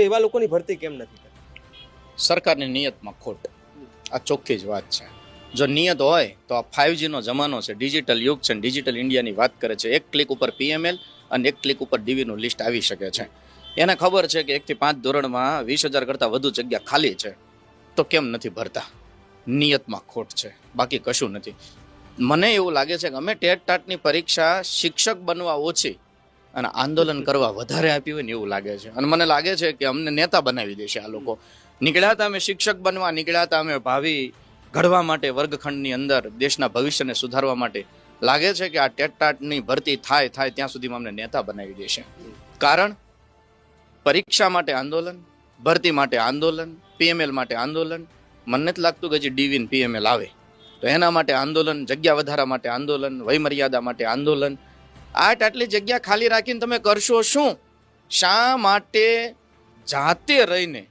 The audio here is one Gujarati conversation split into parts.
તો એવા લોકોની ભરતી કેમ નથી સરકારની નિયતમાં ખોટ. આ ચોખ્ખી જ વાત છે. જો નિયત હોય, તો આ ફાઇવ જમાનો છે. ડિજિટલ યુગ છે ડિજિટલ ઇન્ડિયાની વાત કરે છે. એક ક્લિક ઉપર પીએમએલ અને એક ક્લિક ઉપર ડીવીનું લિસ્ટ આવી શકે છે. એને ખબર છે કે એકથી પાંચ ધોરણમાં વીસ હજાર કરતાં વધુ જગ્યા ખાલી છે. તો કેમ નથી ભરતા? નિયતમાં ખોટ છે. બાકી કશું નથી. મને એવું લાગે છે કે અમે ટેટ ટાટની પરીક્ષા શિક્ષક બનવા ઓછી અને આંદોલન કરવા વધારે આપી હોય ને એવું લાગે છે. અને મને લાગે છે કે અમને નેતા બનાવી દેશે આ લોકો. નીકળ્યા હતા અમે શિક્ષક બનવા, નીકળ્યા હતા અમે ભાવિ ઘડવા માટે વર્ગખંડની અંદર દેશના ભવિષ્યને સુધારવા માટે. લાગે છે કે આ ટેટટાટની ભરતી થાય થાય ત્યાં સુધીમાં અમને નેતા બનાવી દેશે. કારણ પરીક્ષા માટે આંદોલન, ભરતી માટે આંદોલન પીએમએલ માટે આંદોલન. મને નથી લાગતું કે હજી ડીવીન પીએમએલ આવે. તો એના માટે આંદોલન, જગ્યા વધારા માટે આંદોલન, વયમર્યાદા માટે આંદોલન. આટ આટલી જગ્યા ખાલી રાખીને તમે કરશો શું? શા માટે જાતે રહીને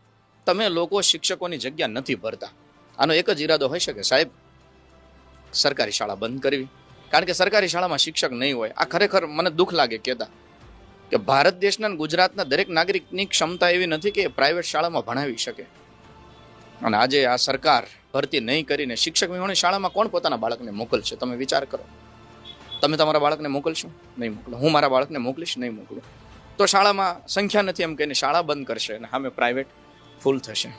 તમે લોકો શિક્ષકોની જગ્યા નથી ભરતા? આનો એક જ ઈરાદો હોઈ શકે સાહેબ, સરકારી શાળા બંધ કરવી. કારણ કે સરકારી શાળામાં શિક્ષક નહીં હોય. આ ખરેખર મને દુઃખ લાગે કહેતા કે ભારત દેશના ગુજરાતના દરેક નાગરિકની ક્ષમતા એવી નથી કે પ્રાઇવેટ શાળામાં ભણાવી શકે. અને આજે આ સરકાર ભરતી નહીં કરીને શિક્ષક વિહોણી શાળામાં કોણ પોતાના બાળકને મોકલશે? તમે વિચાર કરો. તમે તમારા બાળકને મોકલશો? નહીં મોકલો. હું મારા બાળકને મોકલીશ, નહીં મોકલું. તો શાળામાં સંખ્યા નથી એમ કહીને શાળા બંધ કરશે અને સામે પ્રાઇવેટ ફૂલ થશે.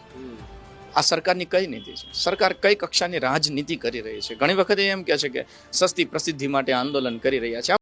આ સરકારની કઈ નીતિ છે? સરકાર કઈ કક્ષાની રાજનીતિ કરી રહી છે? ઘણી વખત એમ કહે છે કે સસ્તી પ્રસિદ્ધિ માટે આંદોલન કરી રહ્યા છે.